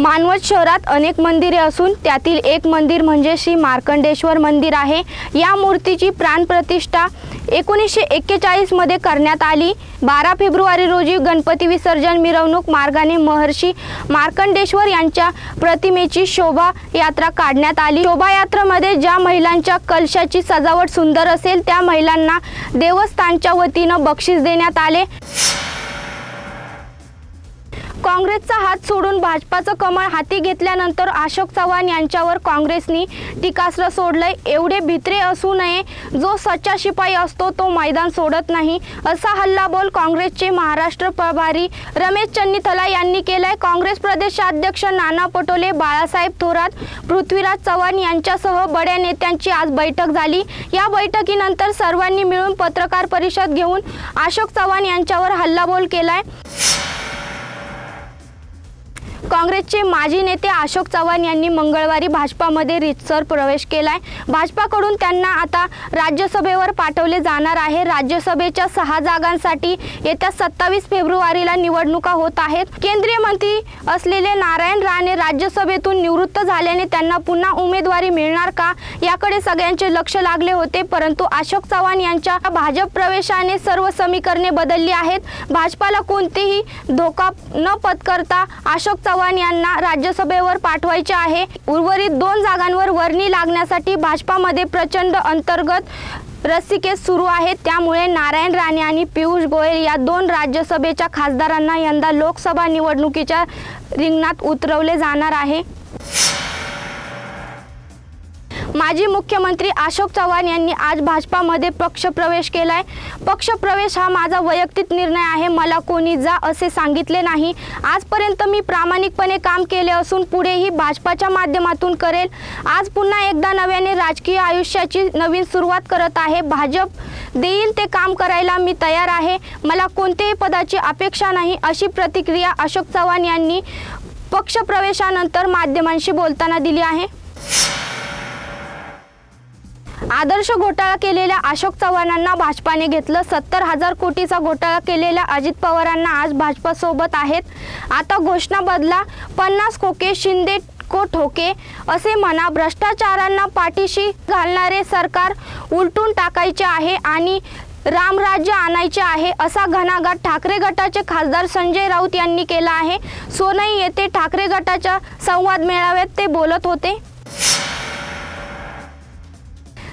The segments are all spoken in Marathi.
मानवत शहरात अनेक मंदिरे असून त्यातील एक मंदिर म्हणजे श्री मार्कंडेश्वर मंदिर आहे. या मूर्तीची प्राणप्रतिष्ठा एकोणीसशे एक्केचाळीसमध्ये करण्यात आली. बारा फेब्रुवारी रोजी गणपती विसर्जन मिरवणूक मार्गाने महर्षी मार्कंडेश्वर यांच्या प्रतिमेची शोभा यात्रा काढण्यात आली. शोभायात्रेमध्ये ज्या महिलांच्या कलशाची सजावट सुंदर असेल त्या महिलांना देवस्थानच्या वतीनं बक्षीस देण्यात आले. काँग्रेसचा हात सोडून भाजपाचं कमळ हाती घेतल्यानंतर अशोक चव्हाण यांच्यावर काँग्रेसनी टीकास्त्र सोडलंय. एवढे भित्रे असू नये. जो सच्चा शिपाई असतो तो मैदान सोडत नाही. असा हल्लाबोल काँग्रेसचे महाराष्ट्र प्रभारी रमेश चन्नीथला यांनी केलाय. काँग्रेस प्रदेशाध्यक्ष नाना पटोले बाळासाहेब थोरात पृथ्वीराज चव्हाण यांच्यासह बड्या नेत्यांची आज बैठक झाली. या बैठकीनंतर सर्वांनी मिळून पत्रकार परिषद घेऊन अशोक चव्हाण यांच्यावर हल्लाबोल केलाय. काँग्रेसचे माजी नेते अशोक चव्हाण यांनी मंगळवारी भाजपामध्ये रितसर प्रवेश केला आहे भाजपाकडून त्यांना आता राज्यसभेवर पाठवले जाणार आहे. राज्यसभेच्या सहा जागांसाठी येत्या सत्तावीस फेब्रुवारीला निवडणुका होत आहेत. केंद्रीय मंत्री असलेले नारायण राणे राज्यसभेतून निवृत्त झाल्याने त्यांना पुन्हा उमेदवारी मिळणार का? याकडे सगळ्यांचे लक्ष लागले होते परंतु अशोक चव्हाण यांच्या भाजप प्रवेशाने सर्व समीकरणे बदलली आहेत. भाजपाला कोणतेही धोका न पत्करता अशोक चव्हाण यांना राज्यसभेवर पाठवायचे आहे. उर्वरित दोन जागांवर वर्णी लागण्यासाठी भाजपामध्ये प्रचंड अंतर्गत रस्सीकेस सुरू आहे त्यामुळे नारायण राणे आणि पियुष गोयल या दोन राज्यसभेच्या खासदारांना यंदा लोकसभा निवडणुकीच्या रिंगणात उतरवले जाणार आहे. माजी मुख्यमंत्री अशोक चव्हाण यांनी आज भाजपामध्ये पक्षप्रवेश केला आहे पक्षप्रवेश हा माझा वैयक्तिक निर्णय आहे मला कोणी जा असे सांगितले नाही. आजपर्यंत मी प्रामाणिकपणे काम केले असून पुढेही भाजपाच्या माध्यमातून करेल. आज पुन्हा एकदा नव्याने राजकीय आयुष्याची नवीन सुरुवात करत आहे. भाजप देईल ते काम करायला मी तयार आहे. मला कोणत्याही पदाची अपेक्षा नाही अशी प्रतिक्रिया अशोक चव्हाण यांनी पक्षप्रवेशानंतर माध्यमांशी बोलताना दिली आहे. आदर्श घोटाळा केलेल्या अशोक चव्हाणांना भाजपाने घेतलं. सत्तर हजार कोटीचा घोटाळा केलेल्या अजित पवारांना आज भाजपासोबत आहेत. आता घोषणा बदला पन्नास खोके शिंदे को ठोके असे म्हणा. भ्रष्टाचारांना पाठीशी घालणारे सरकार उलटून टाकायचे आहे आणि रामराज्य आणायचे आहे असा घणाघात ठाकरे गटाचे खासदार संजय राऊत यांनी केला आहे. सोनई येथे ठाकरे गटाच्या संवाद मेळाव्यात ते बोलत होते.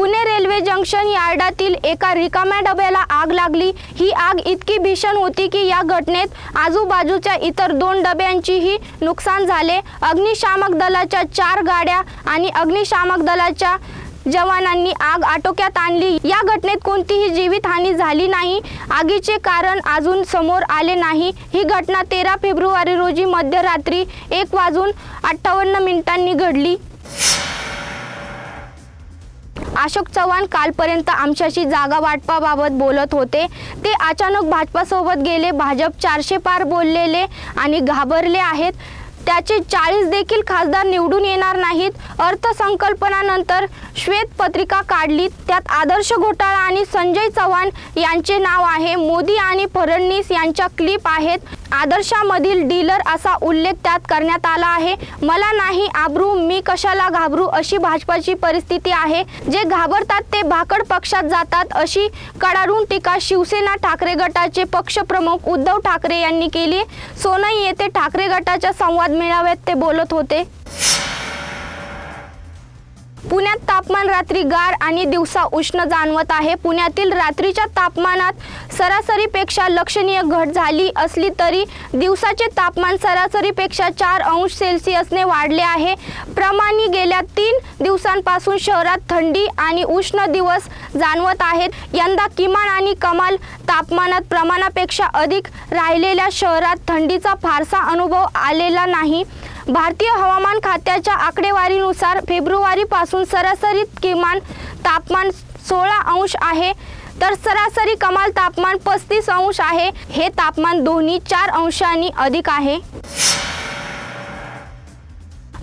पुणे रेल्वे जंक्शन यार्डातील एका रिकाम्या डब्याला आग लागली. ही आग इतकी भीषण होती की या घटनेत आजूबाजूच्या इतर दोन डब्यांचीही नुकसान झाले. अग्निशामक दलाच्या चार गाड्या आणि अग्निशामक दलाच्या जवानांनी आग आटोक्यात आणली. या घटनेत कोणतीही जीवितहानी झाली नाही. आगीचे कारण अजून समोर आले नाही. ही घटना तेरा फेब्रुवारी रोजी मध्यरात्री एक वाजून अठ्ठावन्न मिनिटांनी घडली. अशोक चव्हाण कालपर्यंत आमच्याशी जागा वाटपाबाबत बोलत होते. ते अचानक भाजपासोबत गेले. भाजप चारशे पार बोललेले आणि घाबरले आहेत. त्याचे चाळीस देखील खासदार निवडून येणार नाहीत. अर्थसंकल्पनानंतर श्वेतपत्रिका काढली. त्यात आदर्श घोटाळा आणि संजय चव्हाण यांचे नाव आहे. मोदी आणि फडणवीस यांच्या क्लिप आहेत. आदर्शामधील डीलर असा उल्लेख त्यात करण्यात आला आहे. मला नाही आबरू मी कशाला घाबरू अशी भाजपाची परिस्थिती आहे. जे घाबरतात ते भाकड पक्षात जातात. अशी कडाडून टीका शिवसेना ठाकरे गटाचे पक्षप्रमुख उद्धव ठाकरे यांनी केली. सोनई येथे ठाकरे गटाच्या संवाद मेळाव्यात ते बोलत होते। पुण्यात तापमान रात्री गार आणि दिवसा उष्ण जाणवत आहे. पुण्यातील रात्रीच्या तापमानात सरासरीपेक्षा लक्षणीय घट झाली असली तरी दिवसाचे तापमान सरासरीपेक्षा चार अंश सेल्सिअसने वाढले आहे. प्रमाणे गेल्या तीन दिवसांपासून शहरात थंडी आणि उष्ण दिवस जाणवत आहेत. यंदा किमान आणि कमाल तापमानात प्रमाणापेक्षा अधिक राहिलेल्या शहरात थंडीचा फारसा अनुभव आलेला नाही. भारतीय हवामान खात्याच्या आकडेवारीनुसार फेब्रुवारीपासून सरासरी किमान तापमान सोळा अंश आहे. तर सरासरी कमाल तापमान पस्तीस अंश आहे. हे तापमान दोन्ही चार अंशांनी अधिक आहे.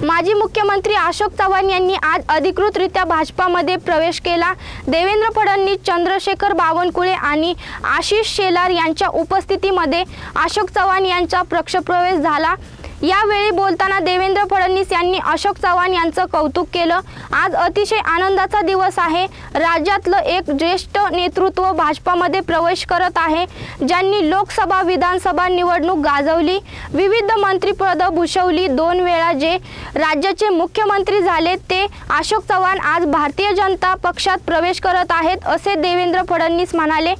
माजी मुख्यमंत्री अशोक चव्हाण यांनी आज अधिकृतरित्या भाजपामध्ये प्रवेश केला. देवेंद्र फडणवीस चंद्रशेखर बावनकुळे आणि आशिष शेलार यांच्या उपस्थितीमध्ये अशोक चव्हाण यांचा पक्षप्रवेश झाला. यावेळी बोलताना देवेंद्र फडणवीस यांनी अशोक चव्हाण यांचं कौतुक केलं. आज अतिशय आनंदाचा दिवस आहे. राज्यातलं एक ज्येष्ठ नेतृत्व भाजपामध्ये प्रवेश करत आहे. ज्यांनी लोकसभा विधानसभा निवडणूक गाजवली. विविध मंत्रिपदं भूषवली. दोन वेळा जे राज्याचे मुख्यमंत्री झाले ते अशोक चव्हाण आज भारतीय जनता पक्षात प्रवेश करत आहेत असे देवेंद्र फडणवीस म्हणाले.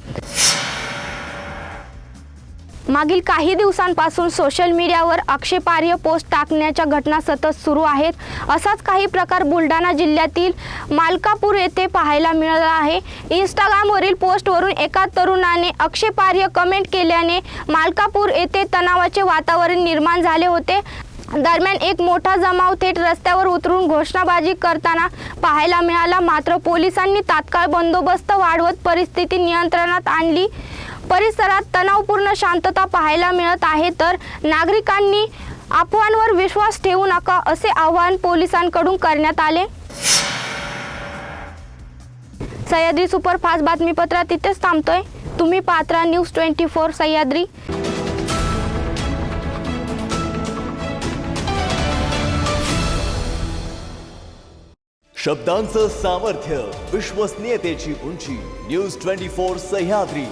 मागील काही दिवसांपासून सोशल मीडियावर आक्षेपार्ह पोस्ट टाकण्याच्या घटना सतत सुरू आहेत. असाच काही प्रकार बुलढाणा जिल्ह्यातील मालकापूर येथे पाहायला मिळाला आहे. इंस्टाग्रामवरील पोस्टवरून एका तरुणाने आक्षेपार्ह कमेंट केल्याने मालकापूर येथे तणावाचे वातावरण निर्माण झाले होते. दरम्यान एक मोठा जमाव थेट रस्त्यावर उतरून घोषणाबाजी करताना पाहायला मिळाला. मात्र पोलिसांनी तात्काळ बंदोबस्त वाढवत परिस्थिती नियंत्रणात आणली. परिसरात तणावपूर्ण शांतता पाहायला मिळत आहे तर नागरिकांनी अफवांवर विश्वास ठेवू नका असे आवाहन पोलिसांकडून करण्यात आले. सह्याद्री सुपरफास्ट बातमीपत्रात तिथेच थांबतोय. तुम्ही पात्रा न्यूज ट्वेंटी फोर सह्याद्री. शब्दांचं सामर्थ्य विश्वसनीयतेची उंची न्यूज ट्वेंटी फोर सह्याद्री.